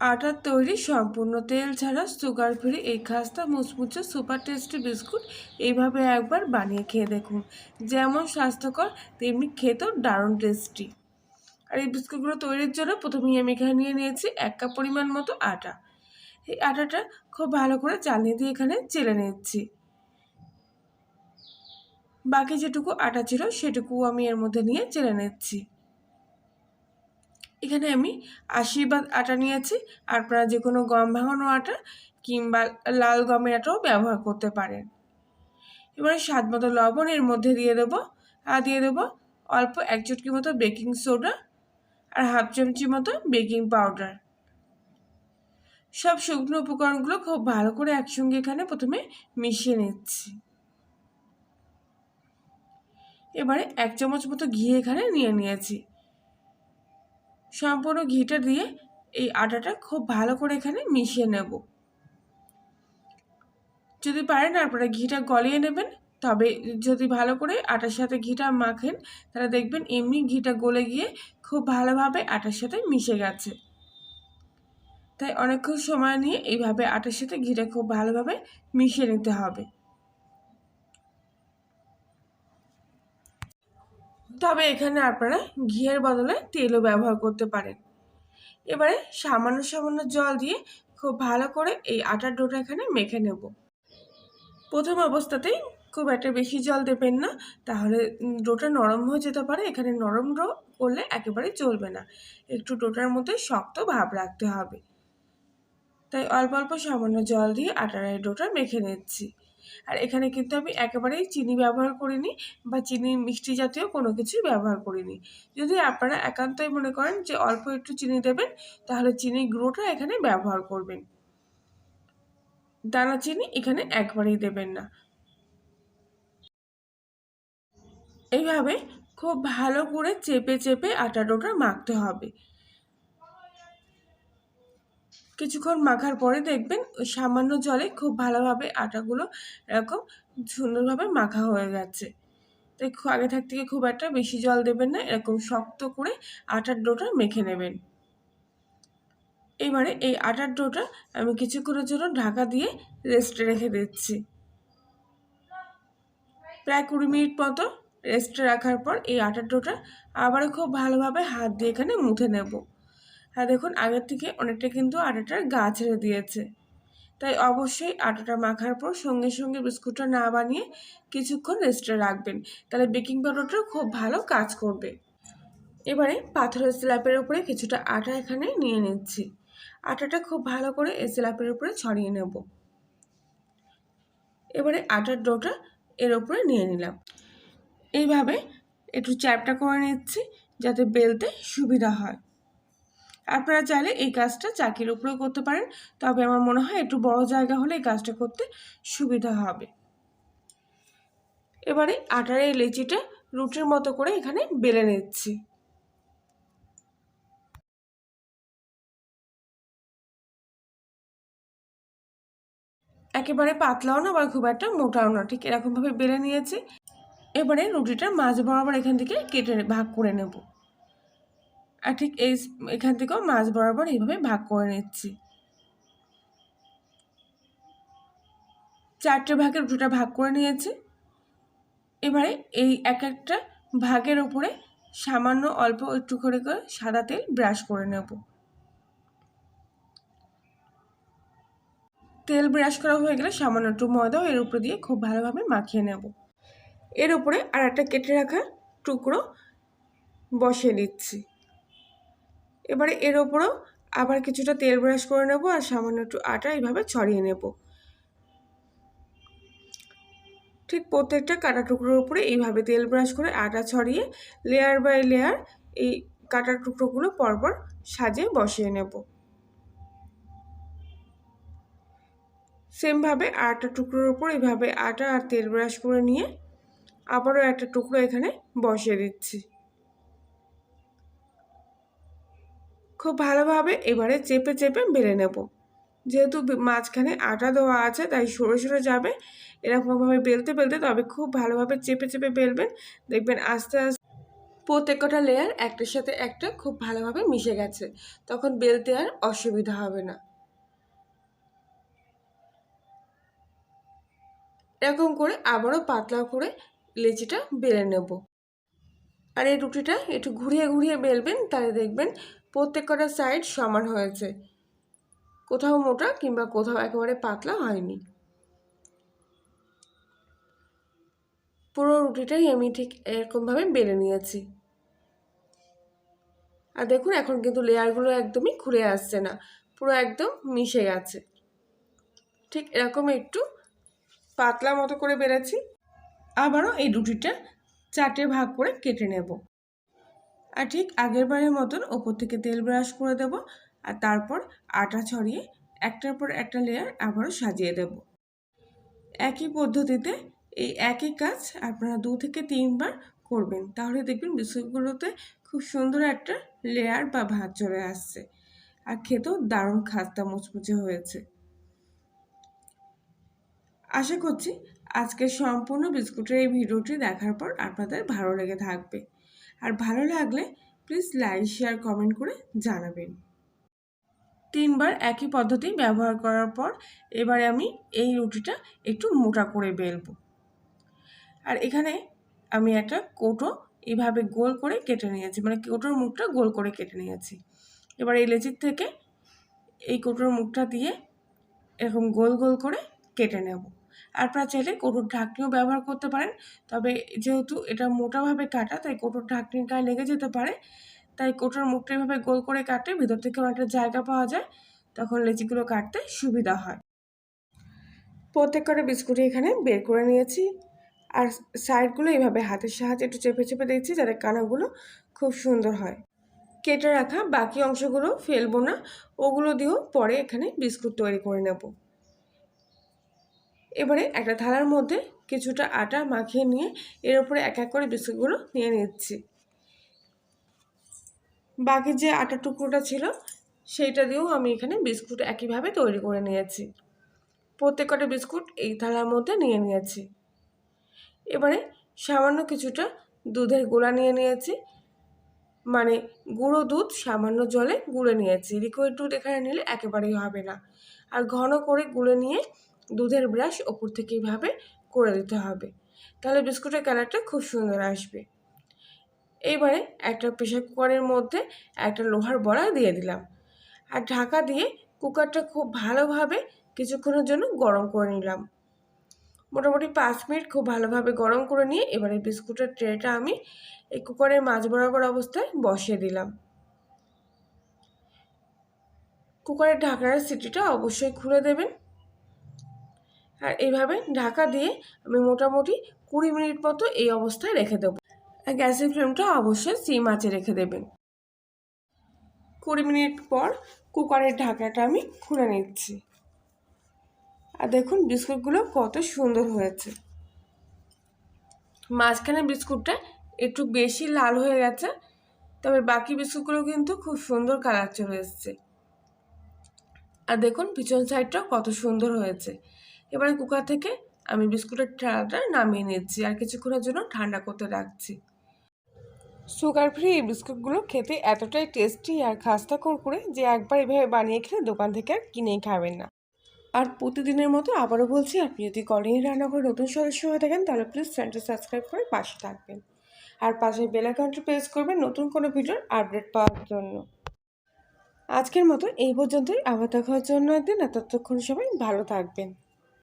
আটার তৈরি সম্পূর্ণ তেল ছাড়া সুগার ফ্রি এই খাস্তা মুচমুচে সুপার টেস্টি বিস্কুট এইভাবে একবার বানিয়ে খেয়ে দেখুন। যেমন স্বাস্থ্যকর, তেমনি খেতেও দারুণ টেস্টি। আর এই বিস্কুটগুলো তৈরির জন্য প্রথমেই আমি এখানে নিয়ে নিয়েছি এক কাপ পরিমাণ মতো আটা। এই আটাটা খুব ভালো করে চালিয়ে দিয়ে এখানে চেলে নিচ্ছি। বাকি যেটুকু আটা ছিল সেটুকু আমি এর মধ্যে নিয়ে চেলে নিচ্ছি। এখানে আমি আশীর্বাদ আটা নিয়েছি। আপনারা যে কোনো গম ভাঙানো আটা কিংবা লাল গমের আটাও ব্যবহার করতে পারেন। এবারে স্বাদ মতো লবণ এর মধ্যে দিয়ে দেবো। আর দিয়ে দেবো অল্প এক চুটকি মতো বেকিং সোডা আর হাফ চামচি মতো বেকিং পাউডার। সব শুকনো উপকরণগুলো খুব ভালো করে একসঙ্গে এখানে প্রথমে মিশিয়ে নিচ্ছি। এবারে এক চামচ মতো ঘি এখানে নিয়ে নিয়েছি। সম্পূর্ণ ঘিটা দিয়ে এই আটাটা খুব ভালো করে এখানে মিশিয়ে নেব। যদি পারেন আপনারা ঘিটা গলিয়ে নেবেন, তবে যদি ভালো করে আটার সাথে ঘিটা মাখেন, তাহলে দেখবেন এমনি ঘিটা গলে গিয়ে খুব ভালোভাবে আটার সাথে মিশে গেছে। তাই অনেকক্ষণ সময় নিয়ে এইভাবে আটার সাথে ঘিটা খুব ভালোভাবে মিশিয়ে নিতে হবে। তবে এখানে আপনারা ঘিয়ের বদলে তেলও ব্যবহার করতে পারেন। এবারে সামান্য সামান্য জল দিয়ে খুব ভালো করে এই আটার ডোটা এখানে মেখে নেব। প্রথম অবস্থাতেই খুব একটা বেশি জল দেবেন না, তাহলে ডোটা নরম হয়ে যেতে পারে। এখানে নরম ডো করলে একেবারে চলবে না। একটু ডোটার মধ্যে শক্ত ভাব রাখতে হবে। তাই অল্প অল্প সামান্য জল দিয়ে আটার ডোটা মেখে নিচ্ছি। আর এখানে কিন্তু আমি একেবারেই চিনি ব্যবহার করিনি বা চিনি মিষ্টি জাতীয় কোনো কিছুই ব্যবহার করিনি। যদি আপনারা একান্তই মনে করেন যে অল্প একটু চিনি দেবেন, তাহলে চিনি গুঁড়োটা এখানে ব্যবহার করবেন। দানা চিনি এখানে একবারেই দেবেন না। এইভাবে খুব ভালো করে চেপে চেপে আটা ডোটা মাখতে হবে। কিছুক্ষণ মাখার পরে দেখবেন ওই সামান্য জলে খুব ভালোভাবে আটাগুলো এরকম সুন্দরভাবে মাখা হয়ে গেছে। তাই আগে থাক থেকে খুব একটা বেশি জল দেবেন না, এরকম শক্ত করে আটার ডোটা মেখে নেবেন। এবারে এই আটার ডোটা আমি কিছুক্ষণের জন্য ঢাকা দিয়ে রেস্টে রেখে দিচ্ছি। প্রায় কুড়ি মিনিট মতো রেস্টে রাখার পর এই আটার ডোটা আবারও খুব ভালোভাবে হাত দিয়ে এখানে মুথে নেব। হ্যাঁ দেখুন, আগের থেকে অনেকটা কিন্তু আটাটার গা ছেড়ে দিয়েছে। তাই অবশ্যই আটাটা মাখার পর সঙ্গে সঙ্গে বিস্কুটটা না বানিয়ে কিছুক্ষণ রেস্টে রাখবেন। তাহলে বেকিং পাউডারটা খুব ভালো কাজ করবে। এবারে পাথরের স্ল্যাপের উপরে কিছুটা আটা এখানে নিয়ে নিচ্ছি। আটাটা খুব ভালো করে এই স্ল্যাপের উপরে ছড়িয়ে নেব। এবারে আটার ডোটা এর উপরে নিয়ে নিলাম। এইভাবে একটু চ্যাপটা করে নিচ্ছি যাতে বেলতে সুবিধা হয়। আপনারা চাইলে এই কাজটা চাকির উপরেও করতে পারেন। তবে আমার মনে হয় একটু বড় জায়গা হলে এই কাজটা করতে সুবিধা হবে। এবারে আটার এই লেচিটা রুটির মতো করে এখানে বেলে নিচ্ছি। একেবারে পাতলাও না বা খুব একটা মোটাও না ঠিক এরকমভাবে বেলে নিয়েছি। এবারে রুটিটা মাঝ বরাবর এখান থেকে কেটে ভাগ করে নেব। আর ঠিক এই এখান থেকেও মাছ বরাবর এইভাবে ভাগ করে নিচ্ছি। চারটে ভাগের দুটা ভাগ করে নিয়েছি। এবারে এই এক একটা ভাগের ওপরে সামান্য অল্প একটু করে করে সাদা তেল ব্রাশ করে নেব। তেল ব্রাশ করা হয়ে গেলে সামান্য একটু ময়দাও এর উপরে দিয়ে খুব ভালোভাবে মাখিয়ে নেব। এর উপরে আর একটা কেটে রাখা টুকরো বসিয়ে দিচ্ছি। এবারে এর ওপরও আবার কিছুটা তেল ব্রাশ করে নেব আর সামান্য একটু আটা এইভাবে ছড়িয়ে নেব। ঠিক প্রত্যেকটা কাটা টুকরোর উপরে এইভাবে তেল ব্রাশ করে আটা ছড়িয়ে লেয়ার বাই লেয়ার এই কাটা টুকরোগুলো পরপর সাজিয়ে বসিয়ে নেব। সেমভাবে আটা টুকরোর উপর এইভাবে আটা আর তেল ব্রাশ করে নিয়ে আবারও একটা টুকরো এখানে বসিয়ে দিচ্ছি। খুব ভালোভাবে এবারে চেপে চেপে বেলে নেব। যেহেতু মাঝখানে আটা দেওয়া আছে, তাই সরে সরে যাবে। এরকমভাবে বেলতে বেলতে তবে খুব ভালোভাবে চেপে চেপে বেলবেন। দেখবেন আস্তে আস্তে প্রত্যেকটা লেয়ার একটার সাথে একটা খুব ভালোভাবে মিশে গেছে। তখন বেলতে আর অসুবিধা হবে না। এরকম করে আবারও পাতলা করে লেচিটা বেলে নেব। আর এই রুটিটা একটু ঘুরিয়ে ঘুরিয়ে বেলবেন, তাহলে দেখবেন প্রত্যেক কটা সাইড সমান হয়েছে। কোথাও মোটা কিংবা কোথাও একেবারে পাতলা হয়নি। পুরো রুটিটাই আমি ঠিক এরকমভাবে বেলে নিয়েছি। আর দেখুন, এখন কিন্তু লেয়ারগুলো একদমই খুলে আসছে না। পুরো একদম মিশে গেছে। ঠিক এরকম একটু পাতলা মতো করে বেড়েছি আবারও এই রুটিটা চারটে ভাগ করে কেটে নেব। আর ঠিক আগের বারের মতন ওপর থেকে তেল ব্রাশ করে দেব আর তারপর আটা ছড়িয়ে একটার পর একটা লেয়ার আবারও সাজিয়ে দেব। একই পদ্ধতিতে এই একই কাজ আপনারা দু থেকে তিনবার করবেন। তাহলে দেখবেন বিস্কুটগুলোতে খুব সুন্দর একটা লেয়ার বা ভাত চলে আসছে আর খেতেও দারুণ খাস্তা মুচমুচে হয়েছে। আশা করছি আজকের সম্পূর্ণ বিস্কুটের এই ভিডিওটি দেখার পর আপনাদের ভালো লেগে থাকবে। আর ভালো লাগলে প্লিজ লাইক শেয়ার কমেন্ট করে জানাবেন। তিনবার একই পদ্ধতি ব্যবহার করার পর এবারে আমি এই রুটিটা একটু মোটা করে বেলবো। আর এখানে আমি একটা কোটো এভাবে গোল করে কেটে নিয়েছি মানে কোটোর মুখটা গোল করে কেটে নিয়েছি। এবার এই লেচির থেকে এই কোটোর মুখটা দিয়ে এরকম গোল গোল করে কেটে নেব। আপনারা চাইলে কোটোর ঢাকনিও ব্যবহার করতে পারেন। তবে যেহেতু এটা মোটাভাবে কাটা, তাই কোটোর ঢাকনির গায়ে লেগে যেতে পারে। তাই কোটোর মুখটা এভাবে গোল করে কাটে ভিতর থেকে অনেকটা জায়গা পাওয়া যায়। তখন লেচিগুলো কাটতে সুবিধা হয়। প্রত্যেক কটা বিস্কুটই এখানে বের করে নিয়েছি। আর সাইডগুলো এইভাবে হাতের সাহায্যে একটু চেপে চেপে দিচ্ছি যাতে কানাগুলো খুব সুন্দর হয়। কেটে রাখা বাকি অংশগুলো ফেলব না। ওগুলো দিয়েও পরে এখানে বিস্কুট তৈরি করে নেব। এবারে একটা থালার মধ্যে কিছুটা আটা মাখিয়ে নিয়ে এর উপরে এক এক করে বিস্কুটগুলো নিয়ে নিচ্ছি। বাকি যে আটার টুকরোটা ছিল, সেইটা দিয়েও আমি এখানে বিস্কুট একইভাবে তৈরি করে নিয়েছি। প্রত্যেক কটা বিস্কুট এই থালার মধ্যে নিয়ে নিয়েছি। এবারে সামান্য কিছুটা দুধের গোলা নিয়ে নিয়েছি। মানে গুঁড়ো দুধ সামান্য জলে গুলে নিয়েছি। লিকুইড দুধ এখানে নিলে একেবারেই হবে না। আর ঘন করে গুলে নিয়ে দুধের ব্রাশ ওপর থেকে এইভাবে করে দিতে হবে। তাহলে বিস্কুটের কালারটা খুব সুন্দর আসবে। এইবারে একটা প্রেশার কুকারের মধ্যে একটা লোহার বড়া দিয়ে দিলাম। আর ঢাকা দিয়ে কুকারটা খুব ভালোভাবে কিছুক্ষণের জন্য গরম করে নিলাম। মোটামুটি পাঁচ মিনিট খুব ভালোভাবে গরম করে নিয়ে এবারে বিস্কুটের ট্রেটা আমি এই কুকারের মাঝ বরাবর অবস্থায় বসিয়ে দিলাম। কুকারের ঢাকনার সিটিটা অবশ্যই খুলে দেবেন। আর এইভাবে ঢাকা দিয়ে আমি মোটামুটি কুড়ি মিনিট মতো এই অবস্থায় রেখে দেবো। আর গ্যাসের ফ্লেমটা অবশ্যই সিম আঁচে রেখে দেবেন। কুড়ি মিনিট পর কুকারের ঢাকাটা আমি খুলে নিচ্ছি। আর দেখুন বিস্কুটগুলো কত সুন্দর হয়েছে। মাঝখানে বিস্কুটটা একটু বেশি লাল হয়ে গেছে, তবে বাকি বিস্কুটগুলো কিন্তু খুব সুন্দর কালার চলে এসছে। আর দেখুন পিছন সাইডটাও কত সুন্দর হয়েছে। এবারে কুকার থেকে আমি বিস্কুটের ঠান্ডাটা নামিয়ে নিচ্ছি আর কিছুক্ষণের জন্য ঠান্ডা করতে রাখছি। সুগার ফ্রি এই বিস্কুটগুলো খেতে এতটাই টেস্টি আর খাস্তা করে যে একবার এভাবে বানিয়ে খেলে দোকান থেকে আর কিনেই খাবেন না। আর প্রতিদিনের মতো আবারও বলছি, আপনি যদি কলিং রান্নাঘরে নতুন সদস্য হয়ে থাকেন, তাহলে প্লিজ চ্যানেলটা সাবস্ক্রাইব করে পাশে থাকবেন। আর পাশে বেল আইকনটি প্রেস করবেন নতুন কোনো ভিডিওর আপডেট পাওয়ার জন্য। আজকের মতো এই পর্যন্তই। আবার দেখার জন্য একদিন। আর ততক্ষণ সবাই ভালো থাকবেন।